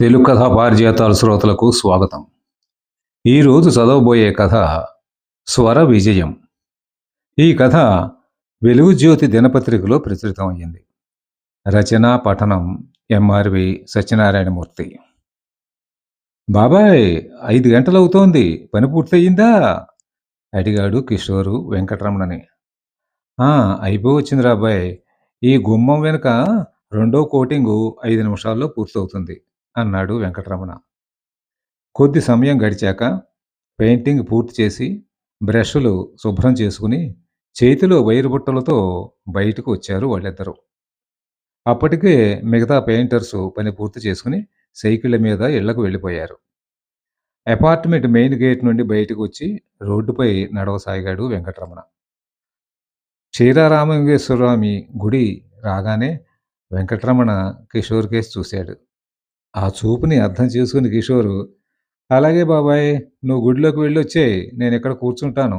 తెలుగు కథ పారిజాతాల శ్రోతలకు స్వాగతం. ఈరోజు చదవబోయే కథ స్వర విజయం. ఈ కథ వెలుగు జ్యోతి దినపత్రికలో ప్రచురితమయ్యింది. రచన పఠనం ఎంఆర్వి సత్యనారాయణమూర్తి. బాబాయ్ ఐదు గంటలవుతోంది. పని పూర్తయిందా? అడిగాడు కిషోరు వెంకటరమణని. అయిపోయి వచ్చిందిరా అబ్బాయి ఈ గుమ్మం వెనుక రెండో కోటింగు ఐదు నిమిషాల్లో పూర్తవుతుంది. అన్నాడు వెంకటరమణ. కొద్ది సమయం గడిచాక పెయింటింగ్ పూర్తి చేసి బ్రష్లు శుభ్రం చేసుకుని చేతిలో వైరు బుట్టలతో బయటకు వచ్చారు వాళ్ళిద్దరూ. అప్పటికే మిగతా పెయింటర్స్ పని పూర్తి చేసుకుని సైకిళ్ళ మీద ఇళ్ళకు వెళ్ళిపోయారు. అపార్ట్మెంట్ మెయిన్ గేట్ నుండి బయటకు వచ్చి రోడ్డుపై నడవసాగాడు వెంకటరమణ. క్షీరారామలింగేశ్వరస్వామి గుడి రాగానే వెంకటరమణ కిషోర్ కేసు చూశాడు. ఆ చూపుని అర్థం చేసుకుని కిషోరు అలాగే బాబాయ్ నువ్వు గుడిలోకి వెళ్ళొచ్చే నేను ఇక్కడ కూర్చుంటాను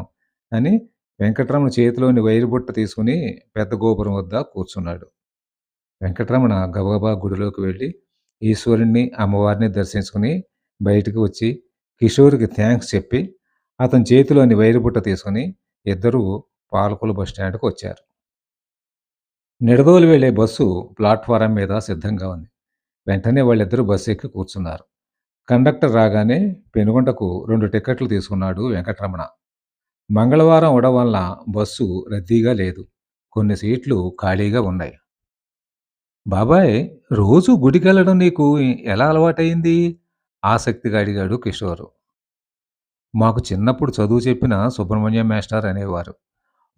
అని వెంకటరమణ చేతిలోని వైరు బుట్ట తీసుకుని పెద్ద గోపురం వద్ద కూర్చున్నాడు. వెంకటరమణ గబగబా గుడిలోకి వెళ్ళి ఈశ్వరుణ్ణి అమ్మవారిని దర్శించుకుని బయటికి వచ్చి కిషోర్కి థ్యాంక్స్ చెప్పి అతని చేతిలోని వైరు బుట్ట తీసుకుని ఇద్దరూ పాలకుల బస్ స్టాండ్కి వచ్చారు. నిడదోలు వెళ్ళే బస్సు ప్లాట్ఫారం మీద సిద్ధంగా ఉంది. వెంటనే వాళ్ళిద్దరూ బస్సు ఎక్కి కూర్చున్నారు. కండక్టర్ రాగానే పెనుగొండకు రెండు టికెట్లు తీసుకున్నాడు వెంకటరమణ. మంగళవారం అవడం వల్ల బస్సు రద్దీగా లేదు. కొన్ని సీట్లు ఖాళీగా ఉన్నాయి. బాబాయ్ రోజు గుడికెళ్ళడం నీకు ఎలా అలవాటైంది ఆసక్తిగా అడిగాడు కిషోరు. మాకు చిన్నప్పుడు చదువు చెప్పిన సుబ్రహ్మణ్యం మాస్టర్ అనేవారు.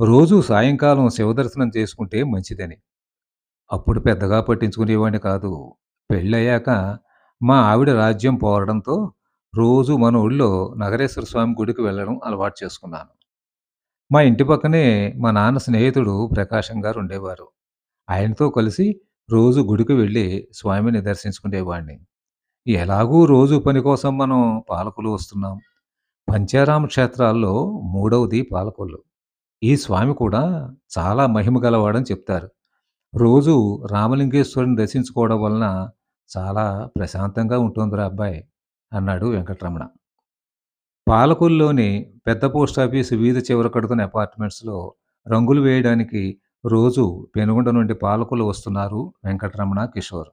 రోజు సాయంకాలం శివదర్శనం చేసుకుంటే మంచిదని. అప్పుడు పెద్దగా పట్టించుకునేవాడిని కాదు. పెళ్ళయ్యాక మా ఆవిడ రాజ్యం పోరడంతో రోజు మన ఊళ్ళో నగరేశ్వర స్వామి గుడికి వెళ్ళడం అలవాటు చేసుకున్నాను. మా ఇంటి పక్కనే మా నాన్న స్నేహితుడు ప్రకాశం గారు ఉండేవారు. ఆయనతో కలిసి రోజు గుడికి వెళ్ళి స్వామిని దర్శించుకునేవాడిని ఎలాగూ రోజు పని కోసం మనం పాలకులు వస్తున్నాం. పంచారామ క్షేత్రాల్లో మూడవది పాలకొల్లు ఈ స్వామి కూడా చాలా మహిమ గలవాడని చెప్తారు. రోజు రామలింగేశ్వరుని దర్శించుకోవడం వలన చాలా ప్రశాంతంగా ఉంటుందిరా అబ్బాయి అన్నాడు వెంకటరమణ. పాలకొల్లులోని పెద్ద పోస్ట్ ఆఫీసు వీధి చివర కడుతున్న అపార్ట్మెంట్స్లో రంగులు వేయడానికి రోజు పెనుగొండ నుండి పాలకులు వస్తున్నారు వెంకటరమణ కిషోర్.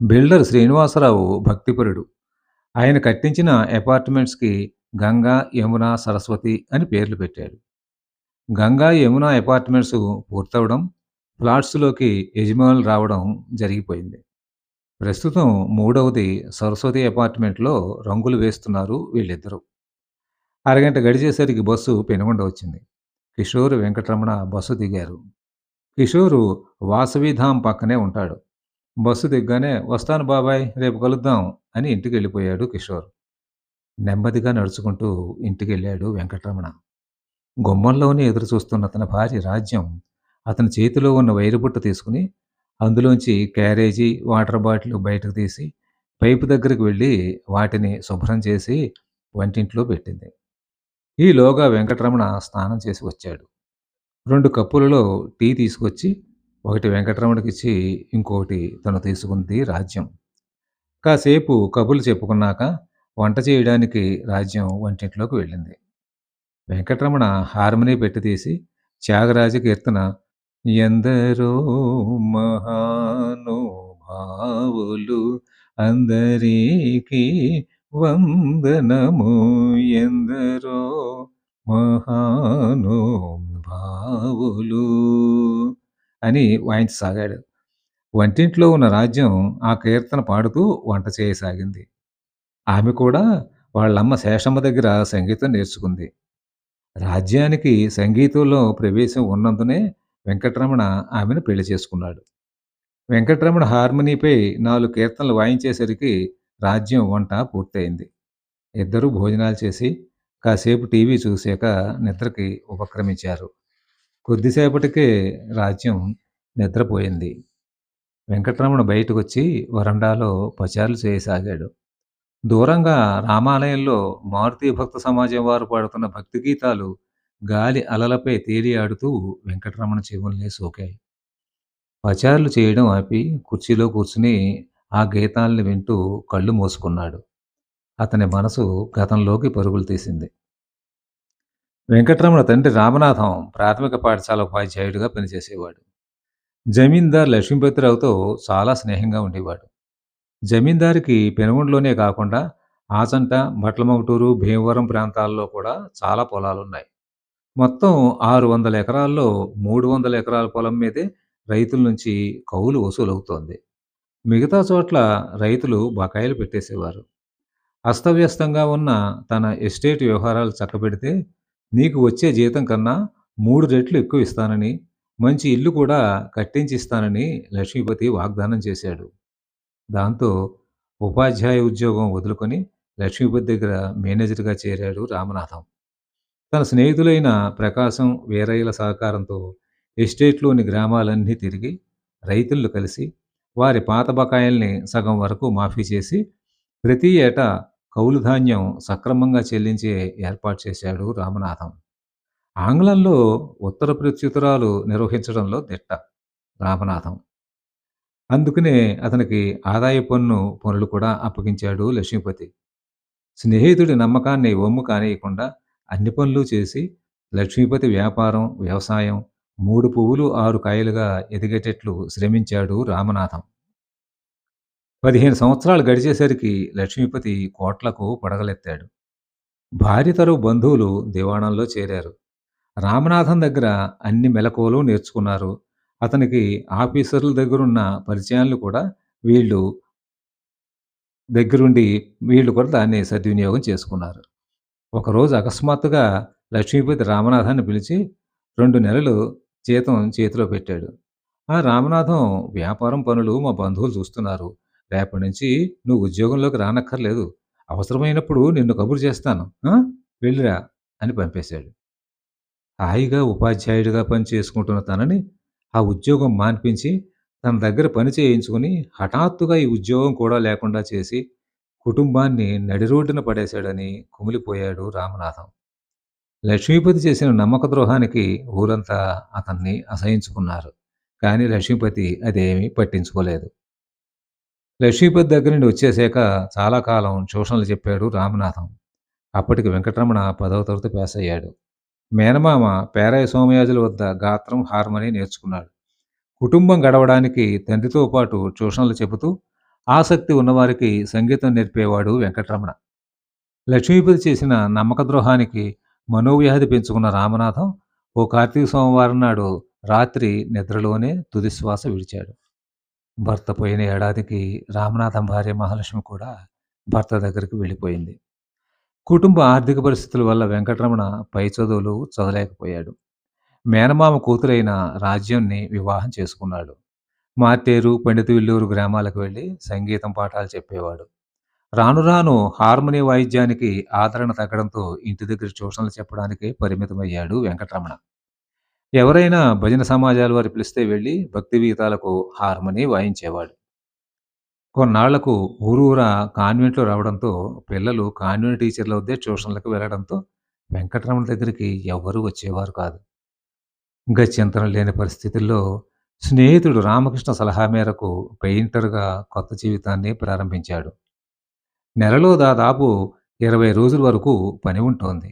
బిల్డర్ శ్రీనివాసరావు భక్తిపరుడు. ఆయన కట్టించిన అపార్ట్మెంట్స్కి గంగా యమున సరస్వతి అని పేర్లు పెట్టాడు గంగా యమున అపార్ట్మెంట్స్ పూర్తవడం ఫ్లాట్స్లోకి యజమానులు రావడం జరిగిపోయింది. ప్రస్తుతం మూడవది సరస్వతి అపార్ట్మెంట్లో రంగులు వేస్తున్నారు వీళ్ళిద్దరూ. అరగంట గడిచేసరికి బస్సు పెనుగొండ వచ్చింది. కిషోర్ వెంకటరమణ బస్సు దిగారు. కిషోరు వాసవిధాం పక్కనే ఉంటాడు. బస్సు దిగ్గానే వస్తాను బాబాయ్ రేపు కలుద్దాం అని ఇంటికి వెళ్ళిపోయాడు కిషోర్. నెమ్మదిగా నడుచుకుంటూ ఇంటికి వెళ్ళాడు వెంకటరమణ. గుమ్మంలోనే ఎదురు చూస్తున్న తన భార్య రాజ్యం అతని చేతిలో ఉన్న వైరుబుట్ట తీసుకుని అందులోంచి క్యారేజీ వాటర్ బాటిల్ బయటకు తీసి పైపు దగ్గరికి వెళ్ళి వాటిని శుభ్రం చేసి వంటింట్లో పెట్టింది. ఈలోగా వెంకటరమణ స్నానం చేసి వచ్చాడు. రెండు కప్పులలో టీ తీసుకొచ్చి ఒకటి వెంకటరమణకిచ్చి ఇంకోటి తను తీసుకుంది రాజ్యం. కాసేపు కబుర్లు చెప్పుకున్నాక వంట చేయడానికి రాజ్యం వంటింట్లోకి వెళ్ళింది. వెంకటరమణ హార్మోనీ పెట్టి తీసి త్యాగరాజ కీర్తన ఎందరో మహానుభావులు అందరికీ వందనము. ఎందరో మహానుభావులు అని వాయించసాగాడు వంటింట్లో ఉన్న రాజ్యం ఆ కీర్తన పాడుతూ వంట చేయసాగింది. ఆమె కూడా వాళ్ళమ్మ శేషమ్మ దగ్గర సంగీతం నేర్చుకుంది. రాజ్యానికి సంగీతంలో ప్రవేశం ఉన్నందునే వెంకటరమణ ఆమెను పెళ్ళి చేసుకున్నాడు. వెంకటరమణ హార్మనీపై నాలుగు కీర్తనలు వాయించేసరికి రాజ్యం వంట పూర్తయింది. ఇద్దరూ భోజనాలు చేసి కాసేపు టీవీ చూశాక నిద్రకి ఉపక్రమించారు. కొద్దిసేపటికే రాజ్యం నిద్రపోయింది. వెంకటరమణ బయటకు వచ్చి వరండాలో పచారులు చేయసాగాడు. దూరంగా రామాలయంలో మారుతీ భక్త సమాజం వారు పాడుతున్న భక్తి గీతాలు గాలి అలలపై తేలియాడుతూ వెంకటరమణ చెవుల్ని సోకాయి పచారులు చేయడం ఆపి కుర్చీలో కూర్చుని ఆ గీతాల్ని వింటూ కళ్ళు మూసుకున్నాడు. అతని మనసు గతంలోకి పరుగులు తీసింది. వెంకటరమణ తండ్రి రామనాథం ప్రాథమిక పాఠశాల ఉపాధ్యాయుడిగా పనిచేసేవాడు. జమీందార్ లక్ష్మీపతిరావుతో చాలా స్నేహంగా ఉండేవాడు. జమీందారికి పెనుగొండలోనే కాకుండా ఆచంట, బట్లమొగటూరు, భీమవరం ప్రాంతాల్లో కూడా చాలా పొలాలున్నాయి. మొత్తం 600 ఎకరాల్లో 300 ఎకరాల పొలం మీదే రైతుల నుంచి కౌలు వసూలవుతోంది. మిగతా చోట్ల రైతులు బకాయిలు పెట్టేసేవారు. అస్తవ్యస్తంగా ఉన్న తన ఎస్టేట్ వ్యవహారాలు చక్కబెడితే నీకు వచ్చే జీతం కన్నా మూడు రెట్లు ఎక్కువ ఇస్తానని, మంచి ఇల్లు కూడా కట్టించిస్తానని లక్ష్మీపతి వాగ్దానం చేశాడు. దాంతో ఉపాధ్యాయ ఉద్యోగం వదులుకొని లక్ష్మీపతి దగ్గర మేనేజర్‌గా చేరాడు రామనాథం. తన స్నేహితులైన ప్రకాశం, వీరయ్యల సహకారంతో ఎస్టేట్‌లోని గ్రామాలన్నీ తిరిగి రైతులు కలిసి వారి పాత బకాయిల్ని సగం వరకు మాఫీ చేసి ప్రతి ఏటా కౌలు ధాన్యం సక్రమంగా చెల్లించే ఏర్పాటు చేశాడు రామనాథం. ఆంగ్లంలో ఉత్తర ప్రత్యుత్తరాలు నిర్వహించడంలో దిట్ట రామనాథం. అందుకనే అతనికి ఆదాయ పన్ను పనులు కూడా అప్పగించాడు లక్ష్మీపతి. స్నేహితుడి నమ్మకాన్ని వమ్ము కానియకుండా అన్ని పనులు చేసి లక్ష్మీపతి వ్యాపారం, వ్యవసాయం మూడు పువ్వులు ఆరు కాయలుగా ఎదిగేటట్లు శ్రమించాడు రామనాథం. 15 సంవత్సరాలు గడిచేసరికి లక్ష్మీపతి కోట్లకు పడగలెత్తాడు. భార్యతరు బంధువులు దివాణంలో చేరారు. రామనాథం దగ్గర అన్ని మెలకువలు నేర్చుకున్నారు. అతనికి ఆఫీసర్ల దగ్గరున్న పరిచయాలను కూడా వీళ్ళు దగ్గరుండి వీళ్ళు కూడా దాన్ని సద్వినియోగం చేసుకున్నారు. ఒకరోజు అకస్మాత్తుగా లక్ష్మీపతి రామనాథాన్ని పిలిచి 2 నెలలు జీతం చేతిలో పెట్టాడు. "ఆ! రామనాథం వ్యాపారం పనులు మా బంధువులు చూస్తున్నారు. రేపటి నుంచి నువ్వు ఉద్యోగంలోకి రానక్కర్లేదు. అవసరమైనప్పుడు నిన్ను కబురు చేస్తాను. ఆ! వెళ్ళిరా" అని పంపేశాడు. హాయిగా ఉపాధ్యాయుడిగా పని చేసుకుంటున్న తనని ఆ ఉద్యోగం మాన్పించి తన దగ్గర పని చేయించుకుని హఠాత్తుగా ఈ ఉద్యోగం కూడా లేకుండా చేసి కుటుంబాన్ని నడిరోడ్డున పడేశాడని కుమిలిపోయాడు రామనాథం. లక్ష్మీపతి చేసిన నమ్మక ద్రోహానికి ఊరంతా అతన్ని అసహ్యించుకున్నారు. కానీ లక్ష్మీపతి అదేమీ పట్టించుకోలేదు. లక్ష్మీపతి దగ్గర నుండి వచ్చేసాక చాలా కాలం ట్యూషన్లు చెప్పాడు రామనాథం. అప్పటికి వెంకటరమణ పదవ తరగతి పాసయ్యాడు. మేనమామ పేరాయ సోమయాజుల వద్ద గాత్రం, హార్మనీ నేర్చుకున్నాడు. కుటుంబం గడవడానికి తండ్రితో పాటు ట్యూషన్లు చెబుతూ ఆసక్తి ఉన్నవారికి సంగీతం నేర్పేవాడు వెంకటరమణ. లక్ష్మీపతి చేసిన నమ్మక ద్రోహానికి మనోవ్యాధి పెంచుకున్న రామనాథం ఓ కార్తీక సోమవారం నాడు రాత్రి నిద్రలోనే తుదిశ్వాస విడిచాడు. భర్త పోయిన ఏడాదికి రామనాథం భార్య మహాలక్ష్మి కూడా భర్త దగ్గరికి వెళ్ళిపోయింది. కుటుంబ ఆర్థిక పరిస్థితుల వల్ల వెంకటరమణ పై చదువులు చదవలేకపోయాడు. మేనమామ కూతురైన రాజ్యంని వివాహం చేసుకున్నాడు. మాతేరు పండితవిల్లూరు గ్రామాలకు వెళ్ళి సంగీతం పాఠాలు చెప్పేవాడు. రాను రాను హార్మోనీ వాయిద్యానికి ఆదరణ తగ్గడంతో ఇంటి దగ్గర ట్యూషన్లు చెప్పడానికే పరిమితమయ్యాడు వెంకటరమణ. ఎవరైనా భజన సమాజాల వారు పిలిస్తే వెళ్ళి భక్తి గీతాలకు హార్మోనీ వాయించేవాడు. కొన్నాళ్ళకు ఊరూరా కాన్వెంట్లు రావడంతో పిల్లలు కాన్వెంట్ టీచర్ల వద్దే ట్యూషన్లకు వెళ్ళడంతో వెంకటరమణ దగ్గరికి ఎవ్వరూ వచ్చేవారు కాదు. గత్యంతరం లేని పరిస్థితుల్లో స్నేహితుడు రామకృష్ణ సలహా మేరకు పెయింటర్‌గా కొత్త జీవితాన్ని ప్రారంభించాడు. నెలలో దాదాపు 20 రోజుల వరకు పని ఉంటోంది.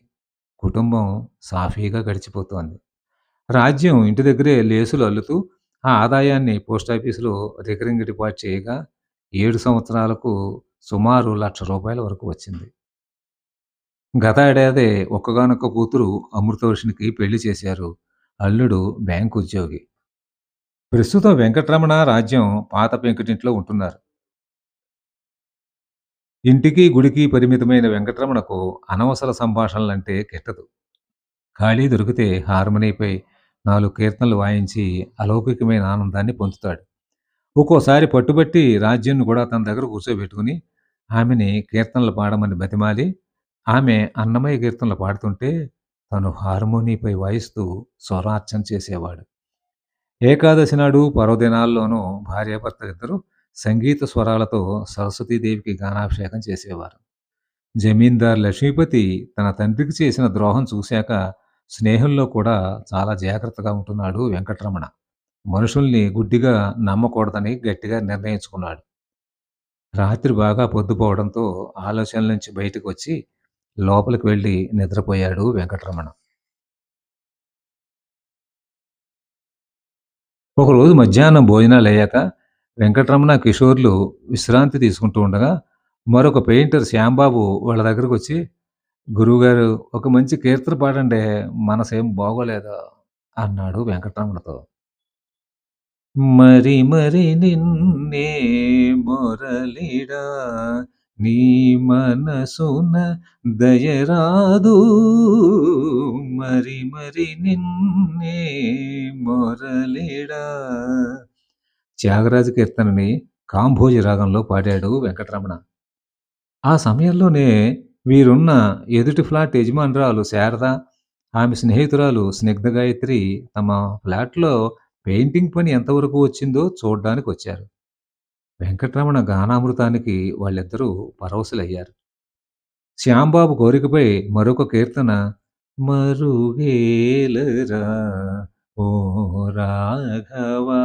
కుటుంబం సాఫీగా గడిచిపోతోంది. రాజ్యం ఇంటి దగ్గరే లేసులు అల్లుతూ ఆ ఆదాయాన్ని పోస్టాఫీసులో రికరింగ్ డిపాజిట్ చేయగా 7 సంవత్సరాలకు సుమారు లక్ష రూపాయల వరకు వచ్చింది. గత ఏడాది ఒక్కగానొక్క కూతురు అమృతవర్షిణికి పెళ్ళి చేశారు. అల్లుడు బ్యాంకు ఉద్యోగి. ప్రస్తుతం వెంకటరమణ, రాజ్యం పాత పెంకుటింట్లో ఉంటున్నారు. ఇంటికి, గుడికి పరిమితమైన వెంకటరమణకు అనవసర సంభాషణలంటే గిట్టదు. ఖాళీ దొరికితే హార్మనీపై నాలుగు కీర్తనలు వాయించి అలౌకికమైన ఆనందాన్ని పొందుతాడు. ఒక్కోసారి పట్టుబట్టి రాజ్యంను కూడా తన దగ్గర కూర్చోబెట్టుకుని ఆమెని కీర్తనలు పాడమని బతిమాలి, ఆమె అన్నమయ్య కీర్తనలు పాడుతుంటే తను హార్మోనీపై వాయిస్తూ స్వరార్చన చేసేవాడు. ఏకాదశి నాడు, పర్వదినాల్లోనూ భార్యాభర్త ఇద్దరు సంగీత స్వరాలతో సరస్వతీదేవికి గానాభిషేకం చేసేవారు. జమీందార్ లక్ష్మీపతి తన తండ్రికి చేసిన ద్రోహం చూశాక స్నేహంలో కూడా చాలా జాగ్రత్తగా ఉంటున్నాడు వెంకటరమణ. మనుషుల్ని గుడ్డిగా నమ్మకూడదని గట్టిగా నిర్ణయించుకున్నాడు. రాత్రి బాగా పొద్దుపోవడంతో ఆలోచనల నుంచి బయటకు వచ్చి లోపలికి వెళ్ళి నిద్రపోయాడు వెంకటరమణ. ఒకరోజు మధ్యాహ్నం భోజనాలు అయ్యాక వెంకటరమణ, కిషోర్‌లు విశ్రాంతి తీసుకుంటూ ఉండగా, మరొక పెయింటర్ శ్యాంబాబు వాళ్ళ దగ్గరకొచ్చి, "గురువుగారు ఒక మంచి కీర్తన పాడండే మనసేం బాగోలేదు" అన్నాడు వెంకటరమణతో. మరి మరి నిన్నే మొరలిడా నీ మనసున దయరాదు. మరి మరి నిన్నే మొరలిడా? త్యాగరాజ కీర్తనని కాంభోజి రాగంలో పాడాడు వెంకటరమణ. ఆ సమయంలోనే వీరున్న ఎదుటి ఫ్లాట్ యజమానురాలు శారద, ఆమె స్నేహితురాలు స్నిగ్ధ గాయత్రి తమ ఫ్లాట్‌లో పెయింటింగ్ పని ఎంతవరకు వచ్చిందో చూడడానికి వచ్చారు వెంకటరమణ గానామృతానికి వాళ్ళిద్దరూ పరవశులయ్యారు. శ్యాంబాబు కోరికపై మరొక కీర్తన మరుగేలరా ఓ రాఘవా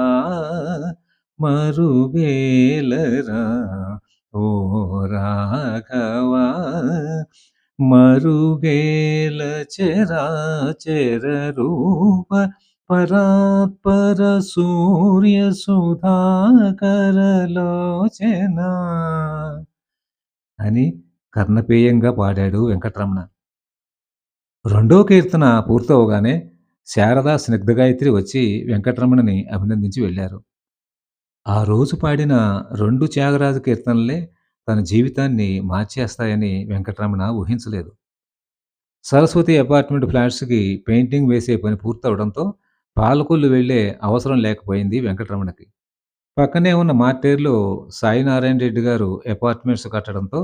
మరుగేలరా ఓ రాఘవా మరుగేల చెరా చెర రూప పరాత్పర సూర్య సుధాకరలోచనా అని కర్ణపేయంగా పాడాడు వెంకటరమణ. రెండో కీర్తన పూర్తవగానే శారదా స్నిగ్ధగాయత్రి వచ్చి వెంకటరమణని అభినందించి వెళ్ళారు ఆ రోజు పాడిన రెండు త్యాగరాజ కీర్తనలే తన జీవితాన్ని మార్చేస్తాయని వెంకటరమణ ఊహించలేదు. సరస్వతి అపార్ట్మెంట్ ఫ్లాట్స్‌కి పెయింటింగ్ వేసే పని పూర్తవడంతో పాలకొల్లు వెళ్ళే అవసరం లేకపోయింది వెంకటరమణకి. పక్కనే ఉన్న మార్టేర్‌లో సాయినారాయణ రెడ్డి గారు అపార్ట్మెంట్స్ కట్టడంతో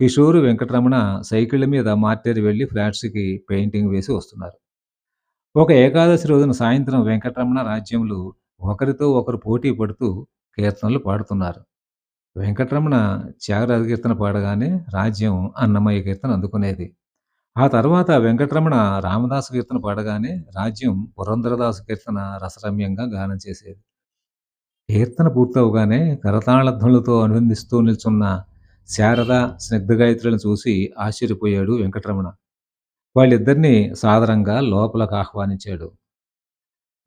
కిషోర్, వెంకటరమణ సైకిళ్ళ మీద మార్టేర్ వెళ్ళి ఫ్లాట్స్‌కి పెయింటింగ్ వేసి వస్తున్నారు. ఒక ఏకాదశి రోజున సాయంత్రం వెంకటరమణ, రాజ్యంలు ఒకరితో ఒకరు పోటీ పడుతూ కీర్తనలు పాడుతున్నారు. వెంకటరమణ త్యాగరాజ కీర్తన పాడగానే రాజ్యం అన్నమయ్య కీర్తన అందుకునేది. ఆ తర్వాత వెంకటరమణ రామదాసు కీర్తన పాడగానే రాజ్యం పురంధరదాసు కీర్తన రసరమ్యంగా గానం చేసేది. కీర్తన పూర్తవగానే కరతాళధ్వనులతో అనుబంధిస్తూ నిల్చున్న శారద, స్నిగ్ధగాయత్రులను చూసి ఆశ్చర్యపోయాడు వెంకటరమణ. వాళ్ళిద్దరినీ సాదరంగా లోపలకు ఆహ్వానించాడు.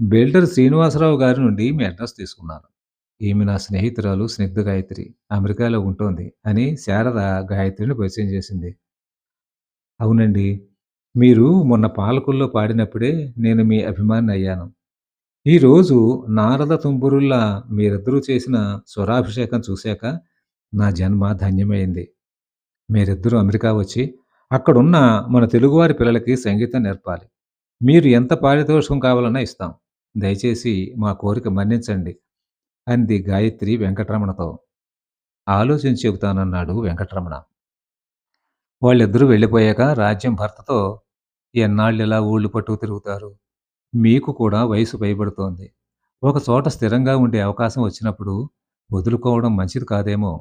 బిల్డర్ శ్రీనివాసరావు గారి నుండి మీ అడ్రస్ తీసుకున్నారు ఈమె నా స్నేహితురాలు స్నిగ్ధ గాయత్రి. అమెరికాలో ఉంటోంది అని శారద గాయత్రిని పరిచయం చేసింది. అవునండి. మీరు మొన్న పాలకొల్లో పాడినప్పుడే నేను మీ అభిమానినయ్యాను. ఈరోజు నారద తుంబురుల్లా మీరిద్దరూ చేసిన స్వరాభిషేకం చూశాక నా జన్మ ధన్యమైంది. మీరిద్దరూ అమెరికా వచ్చి అక్కడున్న మన తెలుగువారి పిల్లలకి సంగీతం నేర్పాలి. మీరు ఎంత పారితోషికం కావాలన్నా ఇస్తాం. దయచేసి మా కోరిక మన్నించండి అంది గాయత్రి వెంకటరమణతో. ఆలోచించి చెబుతానన్నాడు వెంకటరమణ. వాళ్ళిద్దరూ వెళ్ళిపోయాక రాజ్యం భర్తతో ఎన్నాళ్ళిలా ఊళ్ళు పట్టు తిరుగుతారు? మీకు కూడా వయసు పైబడుతోంది. ఒక చోట స్థిరంగా ఉండే అవకాశం వచ్చినప్పుడు వదులుకోవడం మంచిది కాదేమో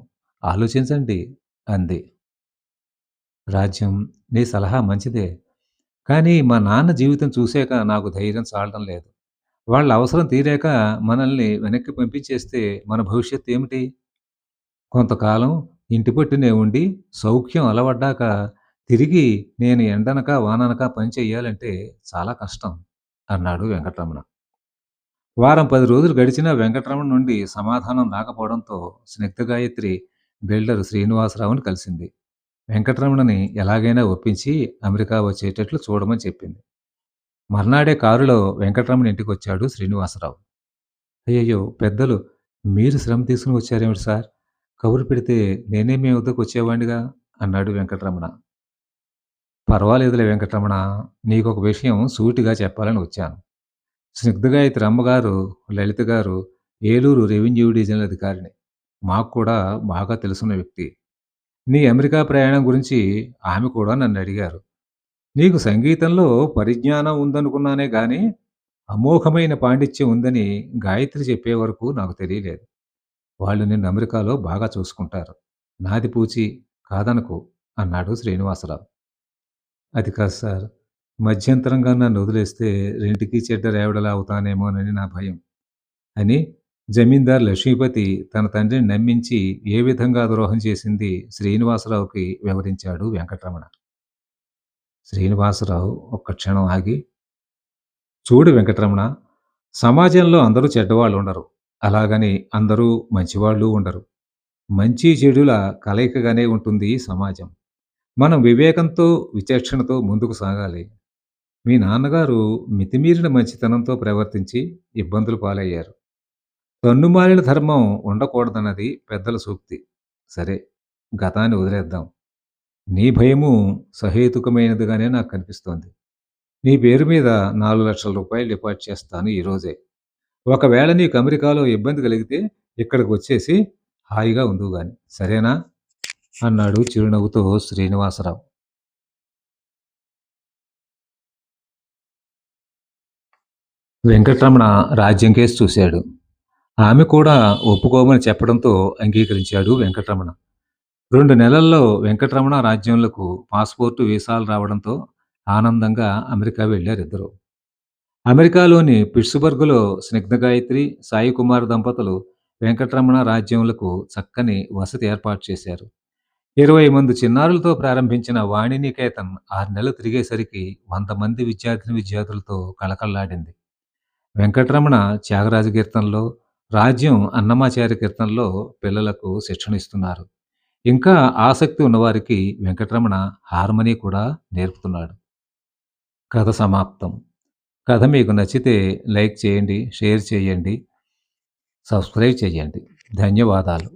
ఆలోచించండి అంది. రాజ్యం నీ సలహా మంచిదే. కానీ మా నాన్న జీవితం చూసాక నాకు ధైర్యం చాలడం లేదు. వాళ్ళ అవసరం తీరాక మనల్ని వెనక్కి పంపించేస్తే మన భవిష్యత్తు ఏమిటి? కొంతకాలం ఇంటి పట్టునే ఉండి సౌఖ్యం అలవడ్డాక తిరిగి నేను ఎండనక వాననక పని చెయ్యాలంటే చాలా కష్టం అన్నాడు వెంకటరమణ. వారం పది రోజులు గడిచినా వెంకటరమణ నుండి సమాధానం రాకపోవడంతో స్నిగ్ధ గాయత్రి బిల్డర్ శ్రీనివాసరావుని కలిసింది. వెంకటరమణని ఎలాగైనా ఒప్పించి అమెరికా వచ్చేటట్లు చూడమని చెప్పింది. మర్నాడే కారులో వెంకటరమణ ఇంటికొచ్చాడు శ్రీనివాసరావు. అయ్యయ్యో! పెద్దలు మీరు శ్రమ తీసుకుని వచ్చారేమిటి సార్? కబురు పెడితే నేనే మీ వద్దకు వచ్చేవాడిగా అన్నాడు వెంకటరమణ. పర్వాలేదులే వెంకటరమణ. నీకొక విషయం సూటిగా చెప్పాలని వచ్చాను. స్నిగ్ధగా గాయత్రి అమ్మగారు లలిత గారు ఏలూరు రెవెన్యూ డివిజనల్ అధికారిని మాకు కూడా బాగా తెలుసున్న వ్యక్తి. నీ అమెరికా ప్రయాణం గురించి ఆమె కూడా నన్ను అడిగారు నీకు సంగీతంలో పరిజ్ఞానం ఉందనుకున్నానే కానీ అమోఘమైన పాండిత్యం ఉందని గాయత్రి చెప్పే వరకు నాకు తెలియలేదు. వాళ్ళు నిన్ను అమెరికాలో బాగా చూసుకుంటారు. నాది పూచి కాదనకు అన్నాడు శ్రీనివాసరావు. అది కాదు సార్. మధ్యంతరంగా నన్ను వదిలేస్తే రెంటికి చెడ్డ రేవడలా అవుతానేమోనని నా భయం అని జమీందార్ లక్ష్మీపతి తన తండ్రిని నమ్మించి ఏ విధంగా ద్రోహం చేసింది శ్రీనివాసరావుకి వివరించాడు వెంకటరమణ. శ్రీనివాసరావు ఒక్క క్షణం ఆగి చూడు వెంకటరమణ, సమాజంలో అందరూ చెడ్డవాళ్ళు ఉండరు అలాగని అందరూ మంచివాళ్ళు ఉండరు. మంచి చెడుల కలయికగానే ఉంటుంది సమాజం. మనం వివేకంతో, విచక్షణతో ముందుకు సాగాలి. మీ నాన్నగారు మితిమీరిన మంచితనంతో ప్రవర్తించి ఇబ్బందులు పాలయ్యారు. తన్నుమాలిన ధర్మం ఉండకూడదన్నది పెద్దల సూక్తి. సరే, గతాన్ని వదిలేద్దాం. నీ భయము సహేతుకమైనదిగానే నాకు కనిపిస్తోంది. నీ పేరు మీద నాలుగు లక్షల రూపాయలు డిపాజిట్ చేస్తాను ఈరోజే. ఒకవేళ నీకు అమెరికాలో ఇబ్బంది కలిగితే ఇక్కడికి వచ్చేసి హాయిగా ఉండు గాని. సరేనా? అన్నాడు చిరునవ్వుతో శ్రీనివాసరావు. వెంకటరమణ రాజ్యం కేసు చూశాడు. ఆమె కూడా ఒప్పుకోమని చెప్పడంతో అంగీకరించాడు వెంకటరమణ రెండు నెలల్లో వెంకటరమణ రాజ్యంలకు పాస్పోర్టు, వీసాలు రావడంతో ఆనందంగా అమెరికా వెళ్ళారు ఇద్దరు అమెరికాలోని పిట్స్బర్గులో స్నిగ్ధగాయత్రి, సాయి కుమార్ దంపతులు వెంకటరమణ రాజ్యములకు చక్కని వసతి ఏర్పాటు చేశారు. ఇరవై మంది చిన్నారులతో ప్రారంభించిన వాణినికేతన్ ఆరు నెలలు తిరిగేసరికి వంద మంది విద్యార్థిని విద్యార్థులతో కళకళలాడింది. వెంకటరమణ త్యాగరాజ కీర్తనలో, రాజ్యం అన్నమాచార్య కీర్తనలో పిల్లలకు శిక్షణ ఇస్తున్నారు. ఇంకా ఆసక్తి ఉన్నవారికి వెంకటరమణ హార్మనీ కూడా నేర్పుతున్నాడు. కథ సమాప్తం. కథ మీకు నచ్చితే లైక్ చేయండి, షేర్ చేయండి, సబ్స్క్రైబ్ చేయండి. ధన్యవాదాలు.